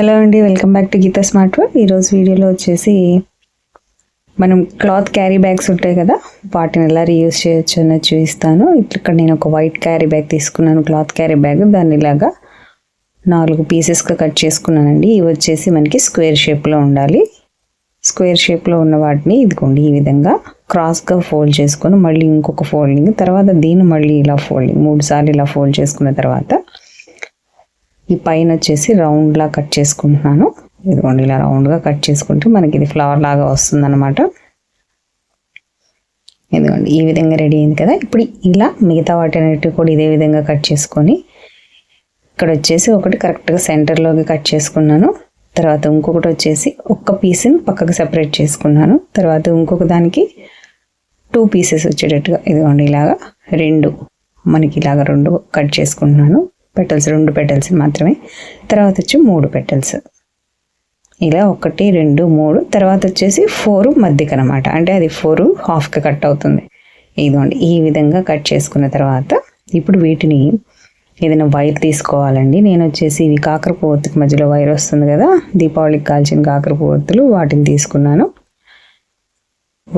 Hello అండి welcome back to Geetha smart work ఈరోజు వీడియోలో వచ్చేసి మనం క్లాత్ క్యారీ బ్యాగ్స్ ఉంటాయి కదా వాటిని ఎలా రీయూజ్ చేయొచ్చు అన్నది చూపిస్తాను. ఇక్కడ నేను ఒక వైట్ క్యారీ బ్యాగ్ తీసుకున్నాను క్లాత్ క్యారీ బ్యాగ్. దాన్ని ఇలాగా నాలుగు పీసెస్గా కట్ చేసుకున్నానండి. ఇవి వచ్చేసి మనకి స్క్వేర్ షేప్లో ఉండాలి. స్క్వేర్ షేప్లో ఉన్న వాటిని ఇదిగోండి ఈ విధంగా క్రాస్గా ఫోల్డ్ చేసుకొని మళ్ళీ ఇంకొక ఫోల్డింగ్ తర్వాత దీన్ని మళ్ళీ ఇలా ఫోల్డింగ్ మూడు సార్లు ఇలా ఫోల్డ్ చేసుకున్న తర్వాత ఈ పైన వచ్చేసి రౌండ్లా కట్ చేసుకుంటున్నాను. ఇదిగోండి ఇలా రౌండ్గా కట్ చేసుకుంటే మనకి ఇది ఫ్లవర్ లాగా వస్తుంది అనమాట ఇదిగోండి ఈ విధంగా రెడీ అయింది కదా. ఇప్పుడు ఇలా మిగతా వాటి కూడా ఇదే విధంగా కట్ చేసుకొని ఇక్కడ వచ్చేసి ఒకటి కరెక్ట్గా సెంటర్లోకి కట్ చేసుకున్నాను. తర్వాత ఇంకొకటి వచ్చేసి ఒక్క పీస్ని పక్కకు సెపరేట్ చేసుకున్నాను. తర్వాత ఇంకొక దానికి టూ పీసెస్ వచ్చేటట్టుగా ఇదిగోండి ఇలాగా రెండు మనకి ఇలాగ రెండు కట్ చేసుకుంటున్నాను. పెటల్స్ రెండు పెటల్స్ మాత్రమే. తర్వాత వచ్చి మూడు పెటల్స్ ఇలా ఒకటి రెండు మూడు. తర్వాత వచ్చేసి ఫోర్ మధ్యకి అనమాట అంటే అది ఫోర్ హాఫ్కి కట్ అవుతుంది. ఇదిగోండి ఈ విధంగా కట్ చేసుకున్న తర్వాత ఇప్పుడు వీటిని ఏదైనా వైర్ తీసుకోవాలండి. నేను వచ్చేసి ఇవి కాకరపు మధ్యలో వైర్ వస్తుంది కదా దీపావళికి కాల్చిన కాకరపు వాటిని తీసుకున్నాను.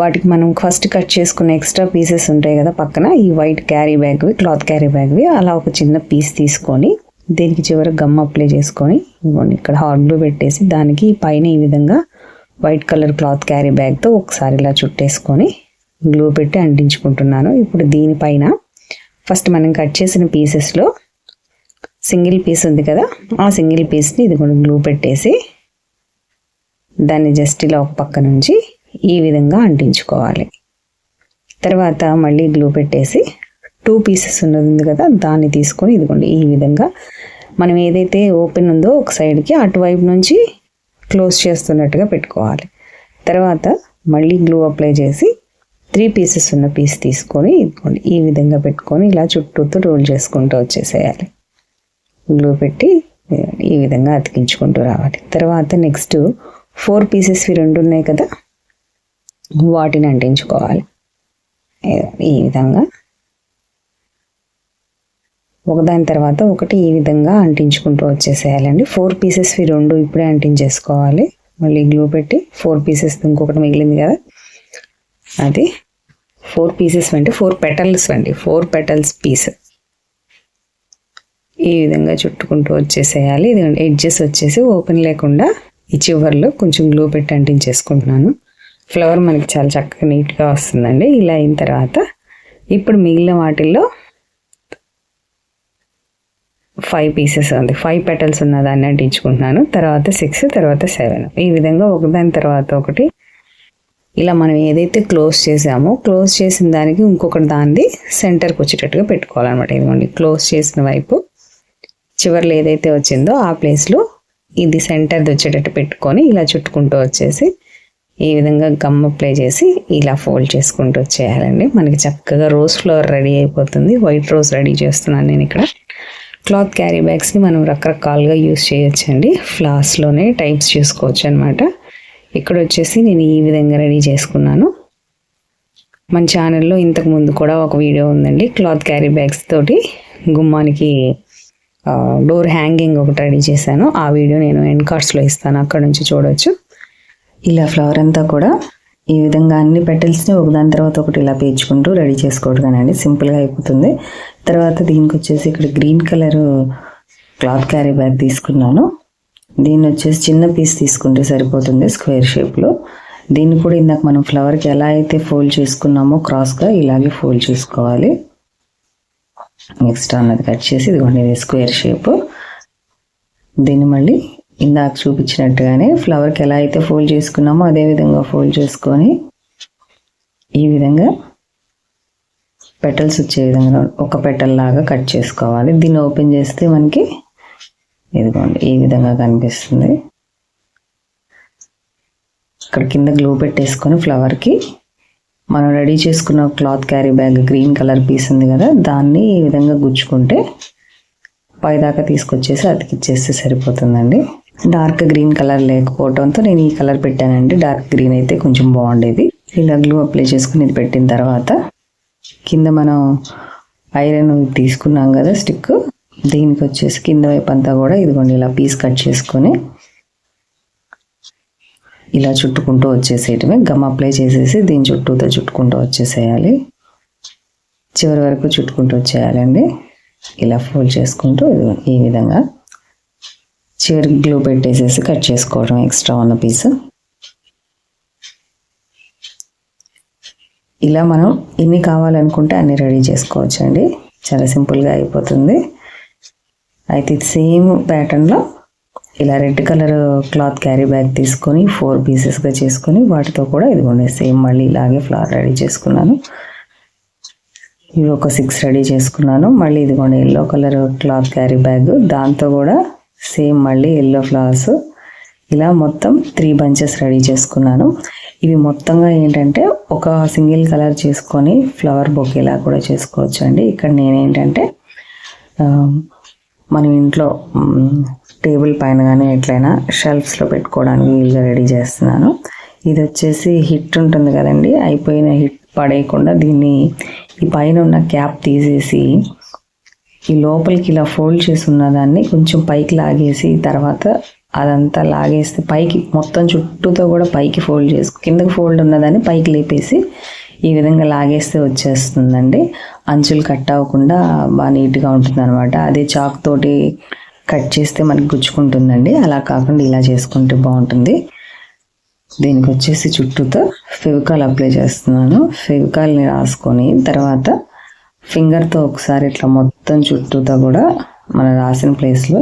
వాటికి మనం ఫస్ట్ కట్ చేసుకున్న ఎక్స్ట్రా పీసెస్ ఉంటాయి కదా పక్కన. ఈ వైట్ క్యారీ బ్యాగ్వి క్లాత్ క్యారీ బ్యాగ్వి అలా ఒక చిన్న పీస్ తీసుకొని దీనికి చివర గమ్ అప్లై చేసుకొని ఇవ్వండి. ఇక్కడ హాట్ గ్లూ పెట్టేసి దానికి పైన ఈ విధంగా వైట్ కలర్ క్లాత్ క్యారీ బ్యాగ్తో ఒకసారి ఇలా చుట్టేసుకొని గ్లూ పెట్టి అంటించుకుంటున్నాను. ఇప్పుడు దీనిపైన ఫస్ట్ మనం కట్ చేసిన పీసెస్లో సింగిల్ పీస్ ఉంది కదా ఆ సింగిల్ పీస్ని ఇది కూడా గ్లూ పెట్టేసి దాన్ని జస్ట్ ఇలా ఒక పక్క నుంచి ఈ విధంగా అంటించుకోవాలి. తర్వాత మళ్ళీ గ్లూ పెట్టేసి టూ పీసెస్ ఉన్నది ఉంది కదా దాన్ని తీసుకొని ఇదిగోండి ఈ విధంగా మనం ఏదైతే ఓపెన్ ఉందో ఒక సైడ్కి అటువైపు నుంచి క్లోజ్ చేస్తున్నట్టుగా పెట్టుకోవాలి. తర్వాత మళ్ళీ గ్లూ అప్లై చేసి త్రీ పీసెస్ ఉన్న పీస్ తీసుకొని ఇదిగోండి ఈ విధంగా పెట్టుకొని ఇలా చుట్టూతో రోల్ చేసుకుంటూ వచ్చేసేయాలి. గ్లూ పెట్టి ఈ విధంగా అతికించుకుంటూ రావాలి. తర్వాత నెక్స్ట్ ఫోర్ పీసెస్వి రెండు ఉన్నాయి కదా వాటిని అంటించుకోవాలి. ఈ విధంగా. ఒకదాని తర్వాత ఒకటి ఈ విధంగా అంటించుకుంటూ వచ్చేసేయాలండి. ఫోర్ పీసెస్వి రెండు ఇప్పుడే అంటించేసుకోవాలి. మళ్ళీ గ్లూ పెట్టి ఫోర్ పీసెస్ ఇంకొకటి మిగిలింది కదా. అది ఫోర్ పీసెస్ అంటే ఫోర్ పెటల్స్ అండి ఫోర్ పెటల్స్ పీస్. ఈ విధంగా చుట్టుకుంటూ వచ్చేసేయాలి. ఇది ఎడ్జెస్ వచ్చేసి ఓపెన్ లేకుండా ఈ చివర్లో కొంచెం గ్లూ పెట్టి అంటించేసుకుంటున్నాను. ఫ్లవర్ మనకి చాలా చక్కగా నీట్గా వస్తుందండి. ఇలా అయిన తర్వాత ఇప్పుడు మిగిలిన వాటిల్లో ఫైవ్ పీసెస్ ఉంది. ఫైవ్ పెటల్స్ ఉన్న దాన్ని అంటించుకుంటున్నాను. తర్వాత సిక్స్ తర్వాత సెవెన్ ఈ విధంగా ఒకదాని తర్వాత ఒకటి. ఇలా మనం ఏదైతే క్లోజ్ చేసామో క్లోజ్ చేసిన దానికి ఇంకొకటి దాన్ని సెంటర్కి వచ్చేటట్టుగా పెట్టుకోవాలన్నమాట. ఇదిగోండి క్లోజ్ చేసిన వైపు చివర్లో ఏదైతే వచ్చిందో ఆ ప్లేస్లో ఇది సెంటర్ది వచ్చేటట్టు పెట్టుకొని ఇలా చుట్టుకుంటూ వచ్చేసి ఈ విధంగా గమ్ అప్లై చేసి ఇలా ఫోల్డ్ చేసుకుంటూ వచ్చేయాలండి. మనకి చక్కగా రోజ్ ఫ్లవర్ రెడీ అయిపోతుంది. వైట్ రోజ్ రెడీ చేస్తున్నాను నేను ఇక్కడ. క్లాత్ క్యారీ బ్యాగ్స్ని మనం రకరకాలుగా యూస్ చేయొచ్చండి. ఫ్లాస్లోనే టైప్స్ చూసుకోవచ్చు అనమాట ఇక్కడ వచ్చేసి నేను ఈ విధంగా రెడీ చేసుకున్నాను. మన ఛానల్లో ఇంతకు ముందు కూడా ఒక వీడియో ఉందండి. క్లాత్ క్యారీ బ్యాగ్స్ తోటి గుమ్మానికి డోర్ హ్యాంగింగ్ ఒకటి రెడీ చేశాను. ఆ వీడియో నేను ఎండ్ కార్డ్స్లో ఇస్తాను. అక్కడ నుంచి చూడవచ్చు ఇలా ఫ్లవర్ అంతా కూడా ఈ విధంగా అన్ని పెటల్స్ని ఒకదాని తర్వాత ఒకటి ఇలా పేర్చుకుంటూ రెడీ చేసుకోవడమేనండి. సింపుల్గా అయిపోతుంది. తర్వాత దీనికి వచ్చేసి ఇక్కడ green colour cloth carry bag తీసుకున్నాను. దీన్ని వచ్చేసి చిన్న పీస్ తీసుకుంటే సరిపోతుంది స్క్వేర్ షేప్లో దీన్ని కూడా ఇందాక మనం ఫ్లవర్కి ఎలా అయితే ఫోల్డ్ చేసుకున్నామో క్రాస్గా ఇలాగే ఫోల్డ్ చేసుకోవాలి. నెక్స్ట్ అన్నది కట్ చేసి ఇదిగోండి ఇది స్క్వేర్ షేప్ దీన్ని మళ్ళీ ఇందాక చూపించినట్టుగానే ఫ్లవర్కి ఎలా అయితే ఫోల్డ్ చేసుకున్నామో అదే విధంగా ఫోల్డ్ చేసుకొని ఈ విధంగా పెటల్స్ వచ్చే విధంగా ఒక పెటల్ లాగా కట్ చేసుకోవాలి. దీన్ని ఓపెన్ చేస్తే మనకి ఇదిగోండి ఈ విధంగా కనిపిస్తుంది. ఇక్కడ కింద గ్లూ పెట్టేసుకొని ఫ్లవర్కి మనం రెడీ చేసుకున్న cloth carry bag green colour piece ఉంది కదా దాన్ని ఈ విధంగా గుచ్చుకుంటే పైదాకా తీసుకొచ్చేసి అతికిచ్చేస్తే సరిపోతుందండి. డార్క్ గ్రీన్ కలర్ లేకపోవడంతో నేను ఈ కలర్ పెట్టానండి. డార్క్ గ్రీన్ అయితే కొంచెం బాగుండేది. ఇలా గ్లూ అప్లై చేసుకుని ఇది పెట్టిన తర్వాత కింద మనం ఐరన్ తీసుకున్నాం కదా స్టిక్ దీనికి వచ్చేసి కింద వైపు అంతా కూడా ఇదిగోండి ఇలా పీస్ కట్ చేసుకొని ఇలా చుట్టుకుంటూ వచ్చేసేయటమే. గమ్ అప్లై చేసేసి దీని చుట్టూతో చుట్టుకుంటూ వచ్చేసేయాలి. చివరి వరకు చుట్టుకుంటూ వచ్చేయాలండి. ఇలా ఫోల్డ్ చేసుకుంటూ ఈ విధంగా చివరికి గ్లూ పెట్టేసేసి కట్ చేసుకోవడం ఎక్స్ట్రా ఉన్న పీస్ ఇలా మనం ఎన్ని కావాలనుకుంటే అన్ని రెడీ చేసుకోవచ్చు అండి చాలా సింపుల్గా అయిపోతుంది. అయితే ఇది సేమ్ ప్యాటర్న్లో ఇలా red colour cloth carry bag తీసుకొని ఫోర్ పీసెస్గా చేసుకొని వాటితో కూడా ఇదిగోండి సేమ్ మళ్ళీ ఇలాగే ఫ్లవర్ రెడీ చేసుకున్నాను. ఇవి ఒక సిక్స్ రెడీ చేసుకున్నాను. మళ్ళీ ఇదిగోండి yellow colour cloth carry bag దాంతో కూడా సేమ్ మళ్ళీ ఎల్లో ఫ్లవర్స్ ఇలా మొత్తం త్రీ బంచెస్ రెడీ చేసుకున్నాను. ఇవి మొత్తంగా ఏంటంటే ఒక సింగిల్ కలర్ చేసుకొని ఫ్లవర్ బొకేలా కూడా చేసుకోవచ్చు అండి ఇక్కడ నేనేంటంటే మన ఇంట్లో టేబుల్ పైన కానీ ఎట్లయినా షెల్ఫ్స్లో పెట్టుకోవడానికి వీలుగా రెడీ చేస్తున్నాను. ఇది వచ్చేసి హిట్ ఉంటుంది కదండి. అయిపోయిన హిట్ పడేయకుండా దీన్ని ఈ పైన ఉన్న క్యాప్ తీసేసి ఈ లోపలికి ఇలా ఫోల్డ్ చేసి ఉన్నదాన్ని కొంచెం పైకి లాగేసి తర్వాత అదంతా లాగేస్తే పైకి మొత్తం చుట్టూతో కూడా పైకి ఫోల్డ్ చేసి కిందకి ఫోల్డ్ ఉన్నదాన్ని పైకి లేపేసి ఈ విధంగా లాగేస్తే వచ్చేస్తుందండి. అంచులు కట్ అవ్వకుండా బాగా నీట్గా ఉంటుంది అనమాట అదే చాక్ తోటి కట్ చేస్తే మనకి గుచ్చుకుంటుందండి. అలా కాకుండా ఇలా చేసుకుంటే బాగుంటుంది. దీనికి వచ్చేసి చుట్టూతో ఫెవికాల్ అప్లై చేస్తున్నాను. ఫెవికాల్ని రాసుకొని తర్వాత ఫింగర్తో ఒకసారి ఇట్లా మొత్తం మొత్తం చుట్టూతో కూడా మన రాసిన ప్లేస్లో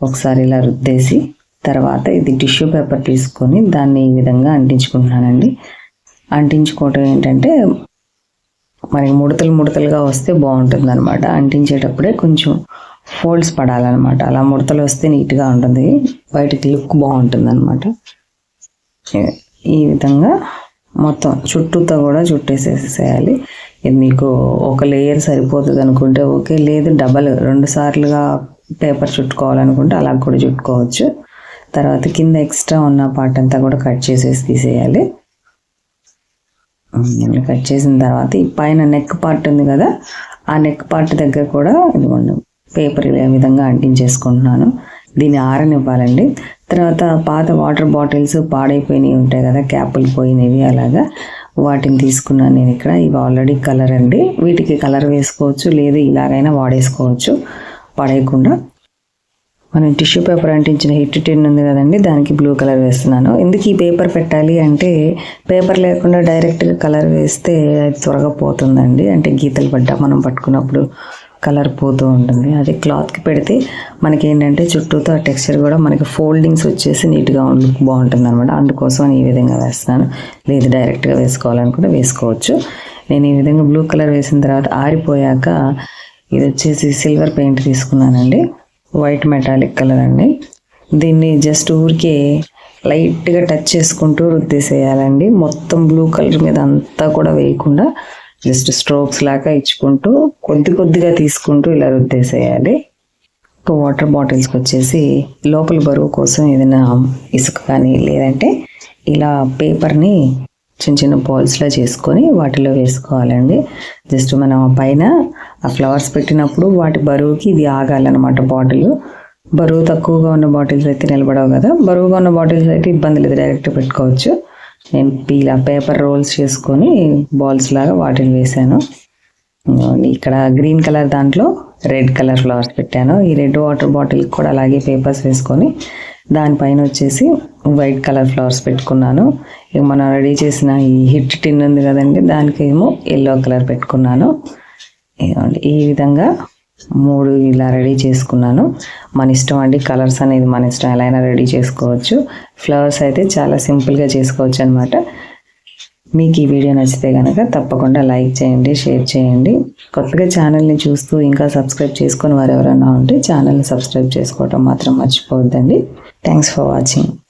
ఒకసారి ఇలా రుద్దేసి తర్వాత ఇది టిష్యూ పేపర్ తీసుకొని దాన్ని ఈ విధంగా అంటించుకుంటున్నానండి. అంటించుకోవటం ఏంటంటే మనకి ముడతలు ముడతలుగా వస్తే బాగుంటుంది అనమాట అంటించేటప్పుడే కొంచెం ఫోల్డ్స్ పడాలన్నమాట. అలా ముడతలు వస్తే నీట్గా ఉంటుంది. బయటికి లుక్ బాగుంటుంది అనమాట ఈ విధంగా మొత్తం చుట్టూతో కూడా చుట్టేసేసేయాలి. ఇది మీకు ఒక లేయర్ సరిపోతుంది అనుకుంటే ఓకే. లేదు డబల్ రెండు సార్లుగా పేపర్ చుట్టుకోవాలనుకుంటే అలా కూడా చుట్టుకోవచ్చు. తర్వాత కింద ఎక్స్ట్రా ఉన్న పార్ట్ అంతా కూడా కట్ చేసేసి తీసేయాలి. కట్ చేసిన తర్వాత ఈ పైన నెక్ పార్ట్ ఉంది కదా ఆ నెక్ పార్ట్ దగ్గర కూడా ఇదిగోండి పేపర్ ఇదే విధంగా అంటించేసుకుంటున్నాను. దీన్ని ఆరనివ్వాలండి. తర్వాత పాత వాటర్ బాటిల్స్ పాడైపోయినవి ఉంటాయి కదా క్యాపులు పోయినవి అలాగా. వాటిని తీసుకున్నాను నేను ఇక్కడ. ఇవి ఆల్రెడీ కలర్ అండి. వీటికి కలర్ వేసుకోవచ్చు లేదు ఇలాగైనా వాడేసుకోవచ్చు. పడేయకుండా. మనం టిష్యూ పేపర్ అంటించిన హిట్ టిన్ ఉంది కదండి దానికి బ్లూ కలర్ వేస్తున్నాను. ఎందుకు ఈ పేపర్ పెట్టాలి అంటే పేపర్ లేకుండా డైరెక్ట్గా కలర్ వేస్తే అది త్వరగా పోతుందండి. అంటే గీతలు పడ్డా మనం పట్టుకున్నప్పుడు. కలర్ పోతూ ఉంటుంది. అదే క్లాత్కి పెడితే మనకి ఏంటంటే చుట్టూతో ఆ టెక్స్చర్ కూడా మనకి ఫోల్డింగ్స్ వచ్చేసి నీట్గా లుక్ బాగుంటుంది అనమాట అందుకోసం ఈ విధంగా వేస్తున్నాను. లేదు డైరెక్ట్గా వేసుకోవాలనుకుంటే వేసుకోవచ్చు. నేను ఈ విధంగా బ్లూ కలర్ వేసిన తర్వాత ఆరిపోయాక ఇది వచ్చేసి సిల్వర్ పెయింట్ తీసుకున్నానండి. వైట్ మెటాలిక్ కలర్ అండి. దీన్ని జస్ట్ ఊరికే లైట్గా టచ్ చేసుకుంటూ రుద్దేసేయాలండి. మొత్తం బ్లూ కలర్ మీద అంతా కూడా వేయకుండా జస్ట్ స్ట్రోక్స్ లాగా ఇచ్చుకుంటూ కొద్ది కొద్దిగా తీసుకుంటూ ఇలా రుద్దేసేయాలి. ఒక వాటర్ బాటిల్స్కి వచ్చేసి లోపల బరువు కోసం ఏదైనా ఇసుక కానీ లేదంటే ఇలా పేపర్ని చిన్న చిన్న బాల్స్లో చేసుకొని వాటిలో వేసుకోవాలండి. జస్ట్ మనం పైన ఆ ఫ్లవర్స్ పెట్టినప్పుడు వాటి బరువుకి ఇది ఆగాలన్నమాట బాటిల్. బరువు తక్కువగా ఉన్న బాటిల్స్ అయితే నిలబడవు కదా. బరువుగా ఉన్న బాటిల్స్ అయితే ఇబ్బంది లేదు. డైరెక్ట్ పెట్టుకోవచ్చు. నేను ఇలా పేపర్ రోల్స్ చేసుకొని బాల్స్ లాగా వాటిని వేసాను ఇక్కడ గ్రీన్ కలర్ దాంట్లో రెడ్ కలర్ ఫ్లవర్స్ పెట్టాను. ఈ రెడ్ వాటర్ బాటిల్ కూడా అలాగే పేపర్స్ వేసుకొని దానిపైన వచ్చేసి వైట్ కలర్ ఫ్లవర్స్ పెట్టుకున్నాను. ఇక మనం రెడీ చేసిన ఈ హిట్ టిన్ ఉంది కదండి దానికేమో ఎల్లో కలర్ పెట్టుకున్నాను. ఈ విధంగా మూడు ఇలా రెడీ చేసుకున్నాను. మన ఇష్టం అండి కలర్స్ అనేది మన ఇష్టం. ఎలా అయినా రెడీ చేసుకోవచ్చు. ఫ్లవర్స్ అయితే చాలా సింపుల్గా చేసుకోవచ్చు అనమాట మీకు ఈ వీడియో నచ్చితే కనుక తప్పకుండా లైక్ చేయండి షేర్ చేయండి. కొత్తగా ఛానల్ని చూస్తూ ఇంకా సబ్స్క్రైబ్ చేసుకొని వారు ఎవరైనా ఉంటే ఛానల్ని సబ్స్క్రైబ్ చేసుకోవటం మాత్రం మర్చిపోవద్దండి. Thanks for watching